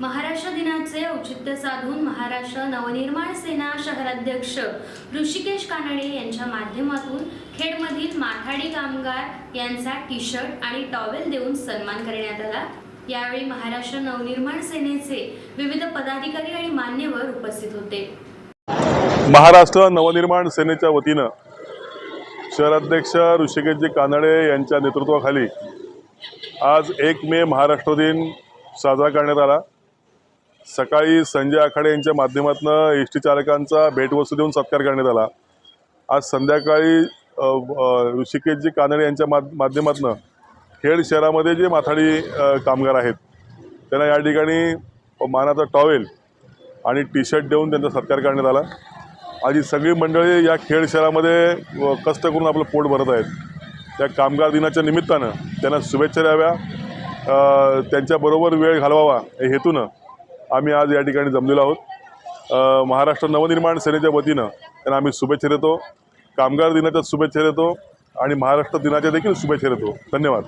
महाराष्ट्र दिनाचे औचित्य साधून महाराष्ट्र नवनिर्माण सेना शहराध्यक्ष ऋषिकेश कानडे यांच्या माध्यमातून खेडमधील माथाडी कामगार यांचा टी शर्ट आणि टॉवेल देऊन सन्मान करण्यात आला. यावेळी महाराष्ट्र नवनिर्माण सेनेचे विविध पदाधिकारी आणि मान्यवर उपस्थित होते. महाराष्ट्र नवनिर्माण सेनेच्या वतीनं शहराध्यक्ष ऋषिकेशजी कानडे यांच्या नेतृत्वाखाली आज एक मे महाराष्ट्र दिन साजरा करण्यात आला. सकाळी संजय आखाडे यांच्या माध्यमातून एस टी चालकांचा भेटवस्तू देऊन सत्कार करण्यात आला. आज संध्याकाळी ऋषिकेशजी कानडे यांच्या माध माध्यमातून खेड शहरामध्ये जे माथाडी कामगार आहेत त्यांना या ठिकाणी मानाचा टॉवेल आणि टी शर्ट देऊन त्यांचा सत्कार करण्यात आला. आज ही सगळी मंडळी या खेड शहरामध्ये व कष्ट करून आपलं पोट भरत आहेत. त्या कामगार दिनाच्या निमित्तानं त्यांना शुभेच्छा द्याव्या. त्यांच्याबरोबर वेळ घालवावा या हेतूनं आम्ही आज या ठिकाणी जमलेलो आहोत. महाराष्ट्र नवनिर्माण सेनेच्या वतीनं त्यांना आम्ही शुभेच्छा देतो. कामगार दिनाच्या शुभेच्छा देतो आणि महाराष्ट्र दिनाच्या देखील शुभेच्छा देतो. धन्यवाद.